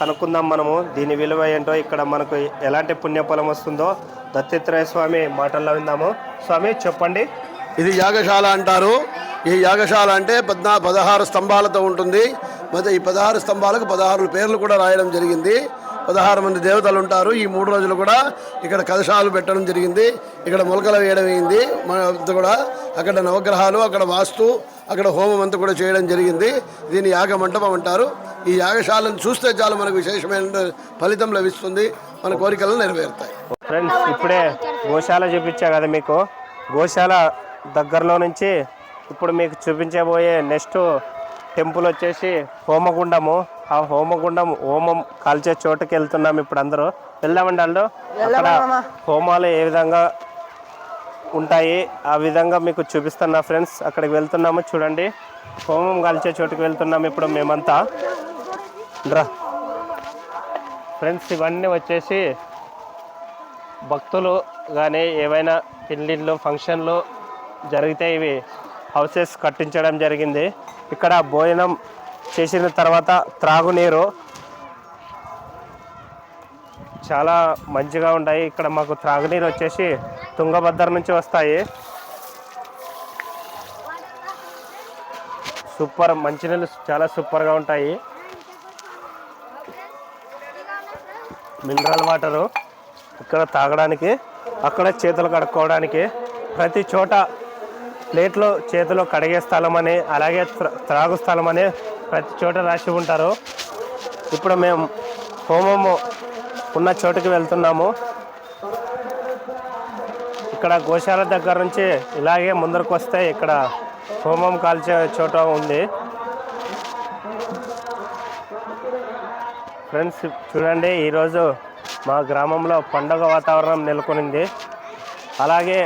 కనుక్కుందాం మనము దీని విలువ ఏంటో ఇక్కడ మనకు ఎలాంటి పుణ్యఫలం వస్తుందో దత్తాత్రేయ స్వామి మాటల్లో విందాము. స్వామి చెప్పండి. ఇది యాగశాల అంటారు. ఈ యాగశాల అంటే పద్నా పదహారు స్తంభాలతో ఉంటుంది. మరి ఈ పదహారు స్తంభాలకు పదహారు పేర్లు కూడా రాయడం జరిగింది. పదహారు మంది దేవతలు ఉంటారు. ఈ మూడు రోజులు కూడా ఇక్కడ కలశాలు పెట్టడం జరిగింది. ఇక్కడ మొలకలు వేయడం అయింది. కూడా అక్కడ నవగ్రహాలు అక్కడ వాస్తు అక్కడ హోమం అంతా కూడా చేయడం జరిగింది. దీన్ని యాగ మంటపం అంటారు. ఈ యాగశాలను చూస్తే చాలు మనకు విశేషమైన ఫలితం లభిస్తుంది. మన కోరికలు నెరవేరుతాయి. ఫ్రెండ్స్ ఇప్పుడే గోశాల చూపించా కదా మీకు. గోశాల దగ్గరలో నుంచి ఇప్పుడు మీకు చూపించబోయే నెక్స్ట్ టెంపుల్ వచ్చేసి హోమగుండము. ఆ హోమగుండం హోమం కాల్చే చోటుకి వెళ్తున్నాం ఇప్పుడు అందరూ. వెళ్దామండి వాళ్ళు అక్కడ హోమాలు ఏ విధంగా ఉంటాయి. ఆ విధంగా మీకు చూపిస్తున్నా ఫ్రెండ్స్. అక్కడికి వెళ్తున్నాము. చూడండి. హోమం కాల్చే చోటుకి వెళ్తున్నాము ఇప్పుడు మేమంతా. డ్రా. ఫ్రెండ్స్ ఇవన్నీ వచ్చేసి భక్తులు కానీ ఏవైనా పెళ్ళిళ్ళు ఫంక్షన్లు జరిగితే ఇవి హౌసెస్ కట్టించడం జరిగింది. ఇక్కడ భోజనం చేసిన తర్వాత త్రాగునీరు చాలా మంచిగా ఉంటాయి. ఇక్కడ మాకు త్రాగునీరు వచ్చేసి తుంగభద్ర నుంచి వస్తాయి. సూపర్ మంచినీళ్ళు చాలా సూపర్గా ఉంటాయి. మినరల్ వాటరు ఇక్కడ తాగడానికి అక్కడ చేతులు కడుక్కోవడానికి ప్రతి చోట ప్లేట్లో చేతులు కడిగే స్థలం అని అలాగే త్రాగు స్థలం అని ప్రతి చోట రాసి ఉంటారు. ఇప్పుడు మేము హోమము ఉన్న చోటుకి వెళ్తున్నాము. ఇక్కడ గోశాల దగ్గర నుంచి ఇలాగే ముందరకు వస్తే ఇక్కడ హోమం కాల్చే చోట ఉంది. ఫ్రెండ్స్ చూడండి ఈరోజు మా గ్రామంలో పండగ వాతావరణం నెలకొనింది. అలాగే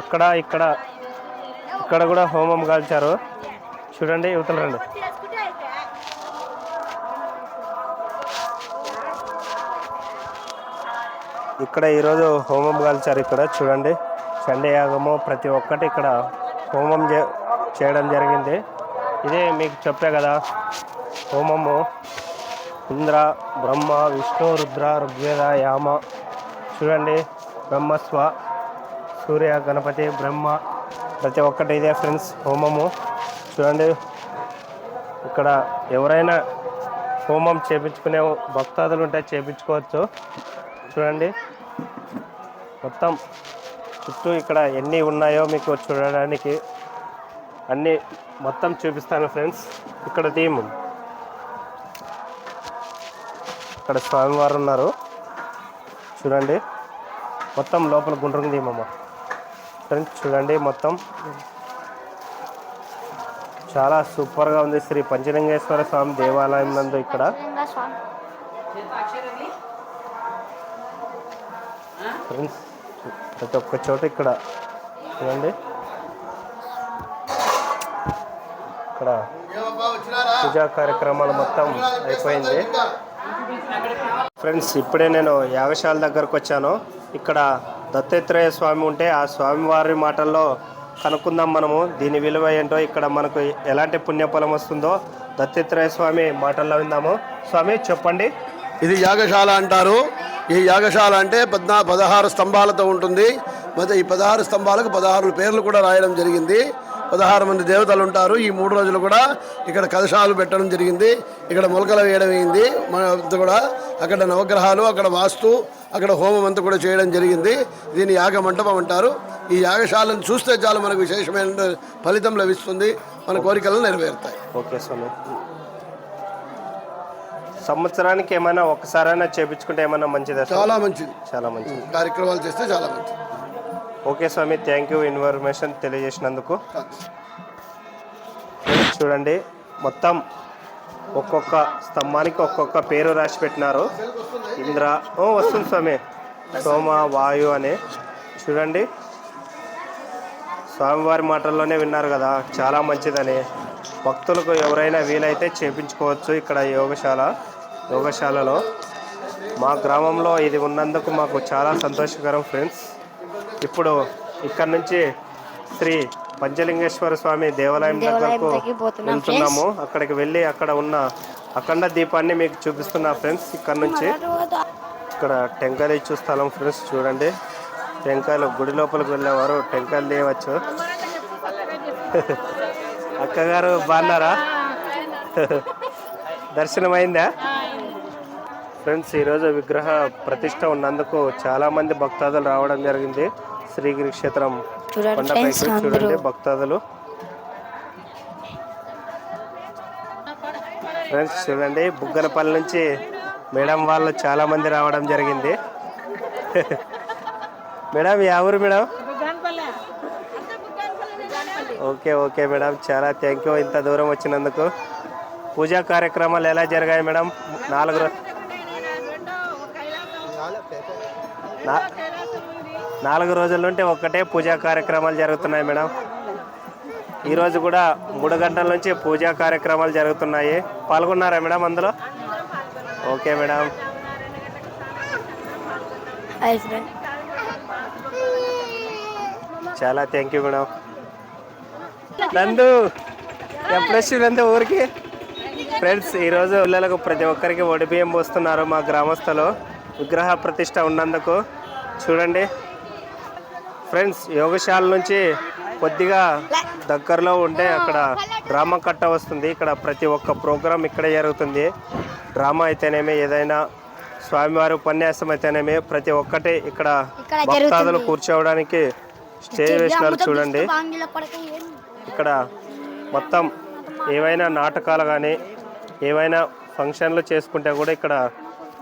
అక్కడ ఇక్కడ ఇక్కడ కూడా హోమం కాల్చారు. చూడండి యువతలు రండి. ఇక్కడ ఈరోజు హోమం కాల్చారు ఇక్కడ చూడండి. సండే యాగము ప్రతి ఒక్కటి ఇక్కడ హోమం చే- చేయడం జరిగింది. ఇదే మీకు చెప్పే కదా హోమము. ఇంద్ర బ్రహ్మ విష్ణు రుద్ర ఋగ్వేద యామ. చూడండి బ్రహ్మస్వ సూర్య గణపతి బ్రహ్మ. ప్రతి ఒక్కటి ఇదే ఫ్రెండ్స్ హోమము. చూడండి ఇక్కడ ఎవరైనా హోమం చేపించుకునే భక్తాదులు ఉంటే చేపించుకోవచ్చు. చూడండి మొత్తం చుట్టూ ఇక్కడ ఎన్ని ఉన్నాయో మీకు చూడడానికి అన్నీ మొత్తం చూపిస్తాను ఫ్రెండ్స్. ఇక్కడ థీమ్ ఇక్కడ స్వామివారు ఉన్నారు. చూడండి. మొత్తం లోపల గుండ్రంగా తీయమమ్మ ఫ్రెండ్స్ చూడండి మొత్తం. చాలా సూపర్గా ఉంది శ్రీ పంచలింగేశ్వర స్వామి దేవాలయం నందు ఇక్కడ. ఫ్రెండ్స్ ప్రతి ఒక్క చోట ఇక్కడ చూడండి. ఇక్కడ పూజా కార్యక్రమాలు మొత్తం అయిపోయింది. ఫ్రెండ్స్ ఇప్పుడే నేను యాగశాల దగ్గరకు వచ్చాను. ఇక్కడ దత్తాత్రేయ స్వామి ఉంటే ఆ స్వామివారి మాటల్లో కనుక్కుందాం మనము. దీని విలువ ఏంటో ఇక్కడ మనకు ఎలాంటి పుణ్యఫలం వస్తుందో దత్తాత్రేయ స్వామి మాటల్లో విందాము. స్వామి చెప్పండి. ఇది యాగశాల అంటారు. ఈ యాగశాల అంటే పద్నా పదహారు స్తంభాలతో ఉంటుంది. మొదట ఈ పదహారు స్తంభాలకు పదహారు పేర్లు కూడా రాయడం జరిగింది. పదహారు మంది దేవతలు ఉంటారు. ఈ మూడు రోజులు కూడా ఇక్కడ కలశాలు పెట్టడం జరిగింది. ఇక్కడ మొలకలు వేయడం అయింది. కూడా అక్కడ నవగ్రహాలు అక్కడ వాస్తు అక్కడ హోమం అంతా కూడా చేయడం జరిగింది. దీన్ని యాగ మంటపం అంటారు. ఈ యాగశాలను చూస్తే చాలు మనకు విశేషమైన ఫలితం లభిస్తుంది. మన కోరికలను నెరవేరుతాయి. ఓకే సార్ సంవత్సరానికి ఏమైనా ఒక్కసారైనా చేపించుకుంటే ఏమైనా మంచిదా? చాలా మంచిది. చాలా మంచిది. కార్యక్రమాలు చేస్తే చాలా మంచిది. ఓకే స్వామి థ్యాంక్ యూ ఇన్ఫర్మేషన్ తెలియజేసినందుకు. చూడండి మొత్తం ఒక్కొక్క స్తంభానికి ఒక్కొక్క పేరు రాసి పెట్టినారు. ఇంద్ర ఓ వస్తుంది స్వామి. సోమ వాయు అని. చూడండి స్వామివారి మాటల్లోనే విన్నారు కదా చాలా మంచిదని. భక్తులకు ఎవరైనా వీలైతే చేపించుకోవచ్చు ఇక్కడ యోగశాల. యోగశాలలో మా గ్రామంలో ఇది ఉన్నందుకు మాకు చాలా సంతోషకరం ఫ్రెండ్స్. ఇప్పుడు ఇక్కడ నుంచి శ్రీ పంచలింగేశ్వర స్వామి దేవాలయం దగ్గరకు వెళ్తున్నాము. అక్కడికి వెళ్ళి అక్కడ ఉన్న అఖండ దీపాన్ని మీకు చూపిస్తున్నా ఫ్రెండ్స్. ఇక్కడ నుంచి ఇక్కడ టెంకాయలు ఇచ్చు స్థలం ఫ్రెండ్స్ చూడండి. టెంకాయలు గుడి లోపలికి వెళ్ళేవారు. టెంకాయలు తీయవచ్చు అక్కగారు బాగున్నారా? దర్శనం అయిందా ఫ్రెండ్స్ ఈరోజు విగ్రహ ప్రతిష్ట ఉన్నందుకు చాలా మంది భక్తాదులు రావడం జరిగింది. శ్రీగిరి క్షేత్రం కొండపైకి అందరూ. చూడండి భక్తాదులు. ఫ్రెండ్స్ చూడండి బుగ్గనపల్లి నుంచి మేడం వాళ్ళు చాలా మంది రావడం జరిగింది. మేడం యా ఊరు మేడం? Okay okay madam. చాలా థ్యాంక్ యూ ఇంత దూరం వచ్చినందుకు. పూజా కార్యక్రమాలు ఎలా జరిగాయి మేడం? నాలుగు రో- నాలుగు రోజుల నుండి ఒక్కటే పూజా కార్యక్రమాలు జరుగుతున్నాయి మేడం. ఈరోజు కూడా మూడు గంటల నుంచి పూజా కార్యక్రమాలు జరుగుతున్నాయి. పాల్గొన్నారా మేడం అందులో? Okay madam. చాలా థ్యాంక్ యూ మేడం. నందు ఎప్పుడు నందు ఊరికి? ఫ్రెండ్స్ ఈరోజు పిల్లలకు ప్రతి ఒక్కరికి ఒడి బియ్యం పోస్తున్నారు మా గ్రామస్తులు విగ్రహ ప్రతిష్ట ఉన్నందుకు. చూడండి. ఫ్రెండ్స్ యోగశాల నుంచి కొద్దిగా దగ్గరలో ఉంటే అక్కడ డ్రామా కట్ట వస్తుంది. ఇక్కడ ప్రతి ఒక్క ప్రోగ్రాం ఇక్కడే జరుగుతుంది. డ్రామా అయితేనేమి ఏదైనా స్వామివారి ఉపన్యాసం అయితేనేమి ప్రతి ఒక్కటి ఇక్కడ భక్తాదులు కూర్చోవడానికి స్టేజ్ వేసినారు చూడండి. ఇక్కడ మొత్తం ఏవైనా నాటకాలు కానీ ఏవైనా ఫంక్షన్లు చేసుకుంటే కూడా ఇక్కడ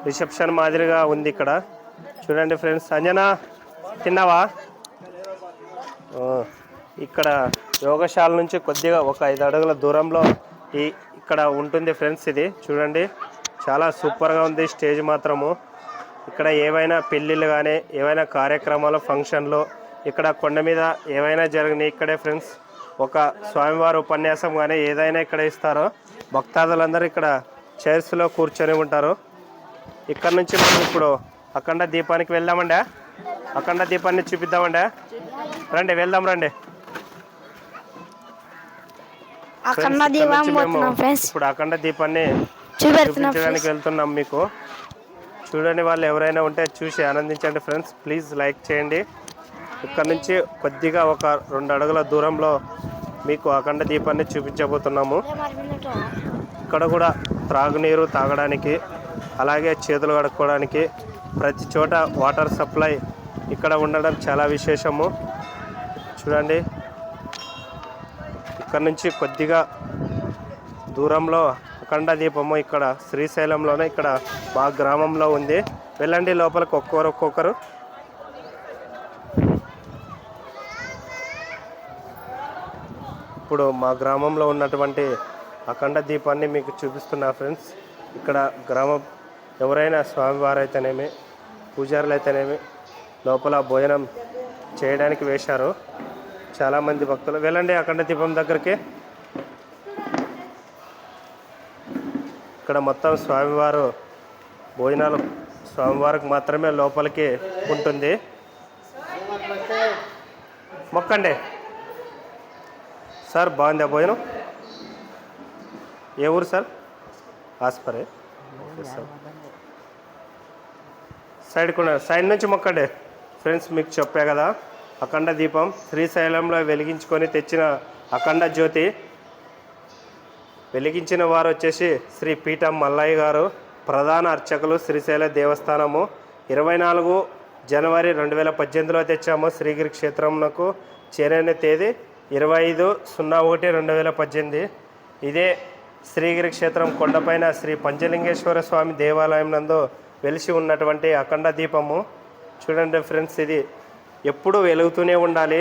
రిసెప్షన్ మాదిరిగా ఉంది ఇక్కడ. చూడండి ఫ్రెండ్స్ అంజనా తిన్నావా? ఇక్కడ యోగశాల నుంచి కొద్దిగా ఒక ఐదు అడుగుల దూరంలో ఈ ఇక్కడ ఉంటుంది ఫ్రెండ్స్ ఇది. చూడండి చాలా సూపర్గా ఉంది స్టేజ్ మాత్రము. ఇక్కడ ఏవైనా పెళ్ళిళ్ళు కానీ ఏవైనా కార్యక్రమాలు ఫంక్షన్లు ఇక్కడ కొండ మీద ఏవైనా జరిగినాయి ఇక్కడే ఫ్రెండ్స్. ఒక స్వామివారి ఉపన్యాసం కానీ ఏదైనా ఇక్కడ ఇస్తారో. భక్తాదులందరూ ఇక్కడ చైర్స్లో కూర్చొని ఉంటారు. ఇక్కడ నుంచి మనం ఇప్పుడు అఖండ దీపానికి వెళ్దామండి? అఖండ దీపాన్ని చూపిద్దామండి? రండి వెళ్దాం రండి. దీపం ఇప్పుడు అఖండ దీపాన్ని చూపించడానికి వెళ్తున్నాం మీకు. చూడని వాళ్ళు ఎవరైనా ఉంటే చూసి ఆనందించండి ఫ్రెండ్స్ ప్లీజ్ లైక్ చేయండి. ఇక్కడ నుంచి కొద్దిగా ఒక రెండు అడుగుల దూరంలో మీకు అఖండ దీపాన్ని చూపించబోతున్నాము. ఇక్కడ కూడా త్రాగునీరు తాగడానికి అలాగే చేతులు కడుక్కోవడానికి ప్రతి చోట వాటర్ సప్లై ఇక్కడ ఉండడం చాలా విశేషము. చూడండి. ఇక్కడ నుంచి కొద్దిగా దూరంలో అఖండ దీపము ఇక్కడ శ్రీశైలంలోనే ఇక్కడ మా గ్రామంలో ఉంది. వెళ్ళండి లోపలికి ఒక్కొక్కరు ఒక్కొక్కరు. ఇప్పుడు మా గ్రామంలో ఉన్నటువంటి అఖండ దీపాన్ని మీకు చూపిస్తున్నా ఫ్రెండ్స్. ఇక్కడ గ్రామం ఎవరైనా స్వామివారైతేనేమి పూజారులు అయితేనేమి లోపల భోజనం చేయడానికి వేశారు. చాలామంది భక్తులు. వెళ్ళండి అఖండ దీపం దగ్గరికి. ఇక్కడ మొత్తం స్వామివారు భోజనాలు స్వామివారికి మాత్రమే లోపలికి ఉంటుంది. మొక్కండి. సార్ బాగుందా భోజనం? ఏ ఊరు sir? ఆస్పరే. Okay sir. Side side నుంచి మొక్కండి. ఫ్రెండ్స్ మీకు చెప్పా కదా అఖండ దీపం శ్రీశైలంలో వెలిగించుకొని తెచ్చిన అఖండ జ్యోతి. వెలిగించిన వారు వచ్చేసి శ్రీ పీఠం మల్లయ్య గారు ప్రధాన అర్చకులు శ్రీశైల దేవస్థానము. ఇరవై నాలుగు జనవరి రెండు వేల పద్దెనిమిదిలో తెచ్చాము శ్రీగిరి క్షేత్రంకు చేరిన తేదీ ఇరవై ఐదు సున్నా ఒకటి రెండు వేల పద్దెనిమిది. ఇదే శ్రీగిరి క్షేత్రం కొండపైన శ్రీ పంచలింగేశ్వర స్వామి దేవాలయం నందు వెలిసి ఉన్నటువంటి అఖండ దీపము. చూడండి ఫ్రెండ్స్ ఇది ఎప్పుడూ వెలుగుతూనే ఉండాలి.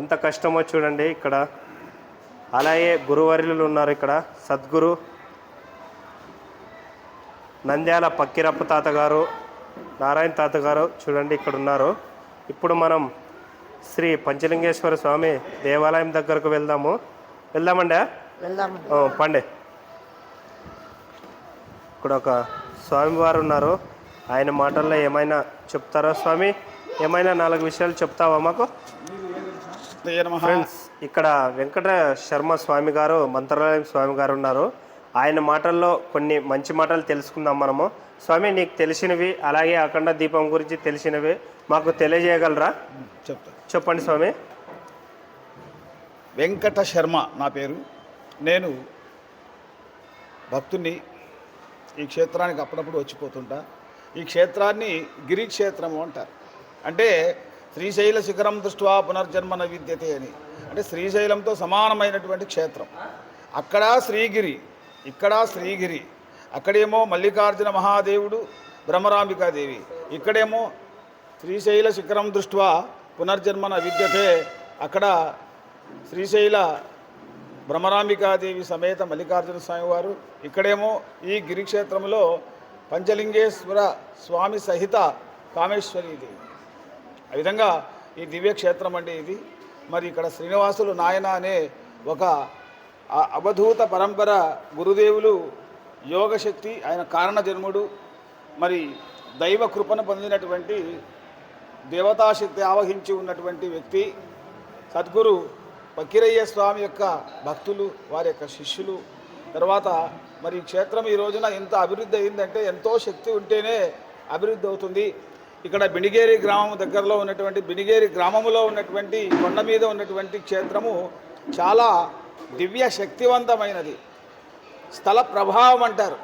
ఎంత కష్టమో చూడండి ఇక్కడ. అలాగే గురువర్యులు ఉన్నారు ఇక్కడ. సద్గురు నంద్యాల పక్కిరప్ప తాతగారు నారాయణ తాతగారు చూడండి ఇక్కడ ఉన్నారు. ఇప్పుడు మనం శ్రీ పంచలింగేశ్వర స్వామి దేవాలయం దగ్గరకు వెళ్దాము. వెళ్దామండి? పండి. ఇక్కడ ఒక స్వామివారు ఉన్నారు. ఆయన మాటల్లో ఏమైనా చెప్తారా స్వామి? ఏమైనా నాలుగు విషయాలు చెప్తావా మాకు? ఫ్రెండ్స్ ఇక్కడ వెంకట శర్మ స్వామి గారు మంత్రాలయం స్వామి గారు ఉన్నారు. ఆయన మాటల్లో కొన్ని మంచి మాటలు తెలుసుకుందాం మనము. స్వామి నీకు తెలిసినవి అలాగే అఖండ దీపం గురించి తెలిసినవి మాకు తెలియజేయగలరా? చెప్తా. చెప్పండి స్వామి. వెంకట శర్మ నా పేరు. నేను భక్తుని ఈ క్షేత్రానికి అప్పుడప్పుడు వచ్చిపోతుంటా. ఈ క్షేత్రాన్ని గిరి క్షేత్రము అంటారు. అంటే శ్రీశైల శిఖరం దృష్ట్యా పునర్జన్మన విద్యతే అని. అంటే శ్రీశైలంతో సమానమైనటువంటి క్షేత్రం. అక్కడ శ్రీగిరి ఇక్కడ శ్రీగిరి అక్కడేమో మల్లికార్జున మహాదేవుడు బ్రహ్మరాంబికాదేవి. ఇక్కడేమో శ్రీశైల శిఖరం దృష్ట్యా పునర్జన్మన విద్యతే అక్కడ శ్రీశైల భ్రమరాంబికాదేవి సమేత మల్లికార్జున స్వామివారు ఇక్కడేమో ఈ గిరిక్షేత్రంలో పంచలింగేశ్వర స్వామి సహిత కామేశ్వరీదేవి ఆ విధంగా ఈ దివ్యక్షేత్రం అండి ఇది. మరి ఇక్కడ శ్రీనివాసులు నాయన అనే ఒక అవధూత పరంపర గురుదేవులు యోగశక్తి ఆయన కారణజన్ముడు. మరి దైవ కృపను పొందినటువంటి దేవతాశక్తి ఆవహించి ఉన్నటువంటి వ్యక్తి. సద్గురు పక్కిరయ్య స్వామి యొక్క భక్తులు వారి యొక్క శిష్యులు. తర్వాత మరి క్షేత్రం ఈ రోజున ఎంత అభివృద్ధి అయిందంటే ఎంతో శక్తి ఉంటేనే అభివృద్ధి అవుతుంది. ఇక్కడ బిణిగేరి గ్రామం దగ్గరలో ఉన్నటువంటి బిడిగేరి గ్రామంలో ఉన్నటువంటి కొండ మీద ఉన్నటువంటి క్షేత్రము చాలా దివ్య శక్తివంతమైనది స్థల ప్రభావం అంటారు.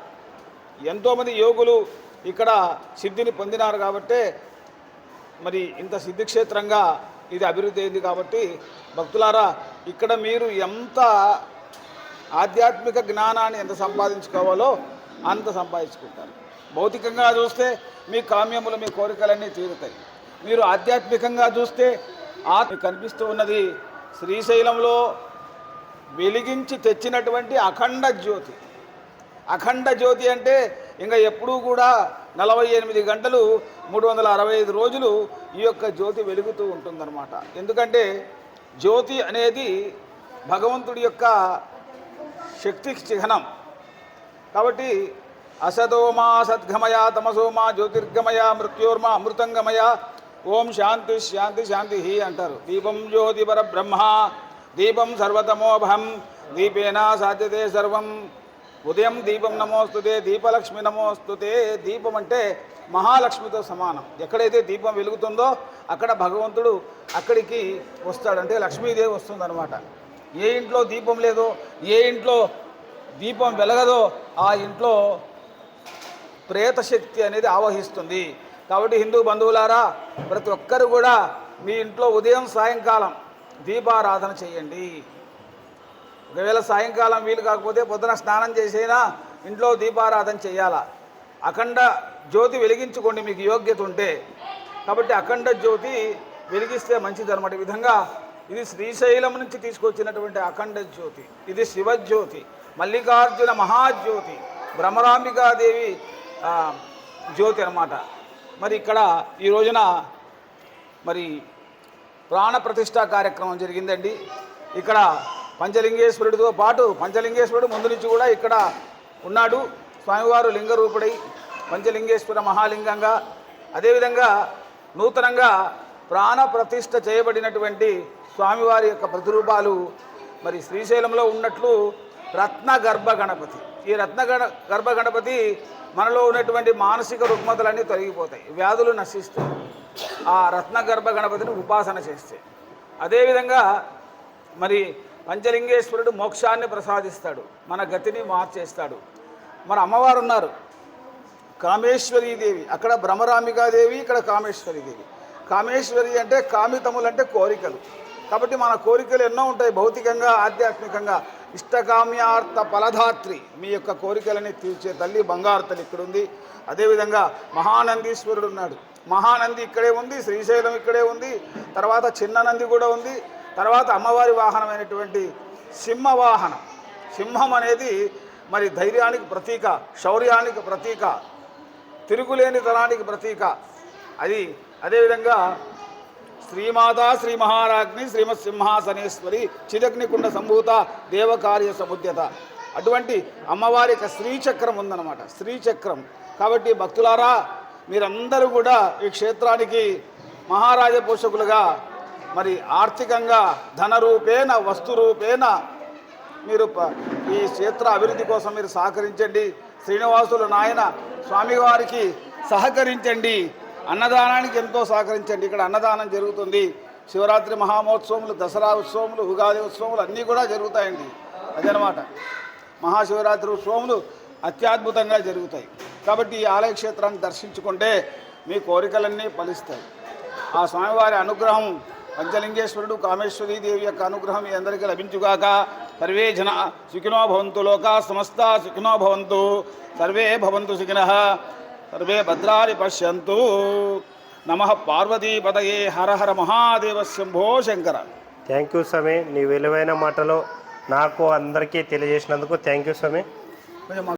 ఎంతోమంది యోగులు ఇక్కడ సిద్ధిని పొందినారు కాబట్టే మరి ఇంత సిద్ధిక్షేత్రంగా ఇది అభివృద్ధి అయింది కాబట్టి భక్తులారా ఇక్కడ మీరు ఎంత ఆధ్యాత్మిక జ్ఞానాన్ని ఎంత సంపాదించుకోవాలో అంత సంపాదించుకుంటారు. భౌతికంగా చూస్తే మీ కామ్యములు మీ కోరికలన్నీ తీరుతాయి. మీరు ఆధ్యాత్మికంగా చూస్తే ఆ కనిపిస్తూ ఉన్నది. శ్రీశైలంలో వెలిగించి తెచ్చినటువంటి అఖండ జ్యోతి. అఖండ జ్యోతి అంటే ఇంకా ఎప్పుడూ కూడా నలభై ఎనిమిది గంటలు మూడు వందల అరవై ఐదు రోజులు ఈ యొక్క జ్యోతి వెలుగుతూ ఉంటుందన్నమాట. ఎందుకంటే జ్యోతి అనేది భగవంతుడి యొక్క శక్తి చిహ్నం. కాబట్టి అసతోమా సద్గమయ తమసోమా జ్యోతిర్గమయ మృత్యోర్మ అమృతంగమయ ఓం శాంతి శాంతి శాంతి అంటారు. దీపం జ్యోతి బ్రహ్మ దీపం సర్వతమోభం దీపేన సాధ్యతే సర్వం. ఉదయం దీపం నమోస్తుతే దీపలక్ష్మి నమోస్తుతే దీపం అంటే మహాలక్ష్మితో సమానం. ఎక్కడైతే దీపం వెలుగుతుందో అక్కడ భగవంతుడు అక్కడికి వస్తాడంటే లక్ష్మీదేవి వస్తుందన్నమాట. ఏ ఇంట్లో దీపం లేదో ఏ ఇంట్లో దీపం వెలగదో ఆ ఇంట్లో ప్రేతశక్తి అనేది ఆవహిస్తుంది. కాబట్టి హిందూ బంధువులారా ప్రతి ఒక్కరు కూడా మీ ఇంట్లో ఉదయం సాయంకాలం దీపారాధన చేయండి. ఒకవేళ సాయంకాలం వీలు కాకపోతే పొద్దున స్నానం చేసైనా ఇంట్లో దీపారాధన చేయాలా? అఖండ జ్యోతి వెలిగించుకోండి మీకు యోగ్యత ఉంటే. కాబట్టి అఖండ జ్యోతి వెలిగిస్తే మంచిది అనమాట విధంగా ఇది శ్రీశైలం నుంచి తీసుకొచ్చినటువంటి అఖండ జ్యోతి. ఇది శివజ్యోతి. మల్లికార్జున మహాజ్యోతి. భ్రమరాంబికాదేవి జ్యోతి అనమాట మరి ఇక్కడ ఈ రోజున మరి ప్రాణ ప్రతిష్ట కార్యక్రమం జరిగిందండి. ఇక్కడ పంచలింగేశ్వరుడితో పాటు పంచలింగేశ్వరుడు ముందు నుంచి కూడా ఇక్కడ ఉన్నాడు. స్వామివారు లింగరూపుడై పంచలింగేశ్వర మహాలింగంగా అదేవిధంగా నూతనంగా ప్రాణ ప్రతిష్ట చేయబడినటువంటి స్వామివారి యొక్క ప్రతిరూపాలు మరి శ్రీశైలంలో ఉన్నట్లు రత్న గర్భ గణపతి. ఈ రత్న గణ గర్భ గణపతి మనలో ఉన్నటువంటి మానసిక రుగ్మతలన్నీ తొలగిపోతాయి. వ్యాధులు నశిస్తాయి. ఆ రత్న గర్భ గణపతిని ఉపాసన చేస్తే అదేవిధంగా మరి పంచలింగేశ్వరుడు మోక్షాన్ని ప్రసాదిస్తాడు మన గతిని మార్చేస్తాడు. మన అమ్మవారు ఉన్నారు. కామేశ్వరీదేవి అక్కడ భ్రమరామికాదేవి ఇక్కడ కామేశ్వరీదేవి కామేశ్వరి అంటే కామితములు అంటే కోరికలు. కాబట్టి మన కోరికలు ఎన్నో ఉంటాయి భౌతికంగా ఆధ్యాత్మికంగా. ఇష్టకామ్యార్థ ఫలధాత్రి మీ యొక్క కోరికలని తీర్చే తల్లి బంగారు తల్లి ఇక్కడ ఉంది అదేవిధంగా మహానందీశ్వరుడు ఉన్నాడు. మహానంది ఇక్కడే ఉంది శ్రీశైలం ఇక్కడే ఉంది. తర్వాత చిన్న నంది కూడా ఉంది. తర్వాత అమ్మవారి వాహనమైనటువంటి సింహ వాహనం సింహం అనేది మరి ధైర్యానికి ప్రతీక శౌర్యానికి ప్రతీక తిరుగులేని తలానికి ప్రతీక. అది అదేవిధంగా శ్రీమాత శ్రీ మహారాజ్ని శ్రీమత్ సింహాసనేశ్వరి చిదగ్నికుండ సంభూత దేవకార్య సముద్యత. అటువంటి అమ్మవారి యొక్క శ్రీచక్రం ఉందన్నమాట. శ్రీచక్రం. కాబట్టి భక్తులారా మీరందరూ కూడా ఈ క్షేత్రానికి మహారాజ పోషకులుగా మరి ఆర్థికంగా ధన రూపేణ వస్తు రూపేణ మీరు ప- ఈ క్షేత్ర అభివృద్ధి కోసం మీరు సహకరించండి. శ్రీనివాసులు నాయన స్వామివారికి సహకరించండి. అన్నదానానికి ఎంతో సహకరించండి. ఇక్కడ అన్నదానం జరుగుతుంది. శివరాత్రి మహామహోత్సవములు దసరా ఉత్సవములు ఉగాది ఉత్సవములు అన్నీ కూడా జరుగుతాయండి. అదనమాట. మహాశివరాత్రి ఉత్సవములు అత్యద్భుతంగా జరుగుతాయి. కాబట్టి ఈ ఆలయ క్షేత్రాన్ని దర్శించుకుంటే మీ కోరికలన్నీ ఫలిస్తాయి. ఆ స్వామివారి అనుగ్రహం పంచలింగేశ్వరుడు కామేశ్వరీ దేవి యొక్క అనుగ్రహం మీ అందరికీ లభించుగాక. సర్వే జన సుఖినో భవంతు లోకా సమస్త సుఖినో భవంతు. సర్వే భవంతు సుఖిన సర్వే భద్రాని పశ్యంతు. నమ పార్వతీపదయే హర హర మహాదేవ శంభో శంకర. థ్యాంక్ యూ స్వామి నీ విలువైన మాటలు నాకు అందరికీ తెలియజేసినందుకు థ్యాంక్ యూ స్వామి.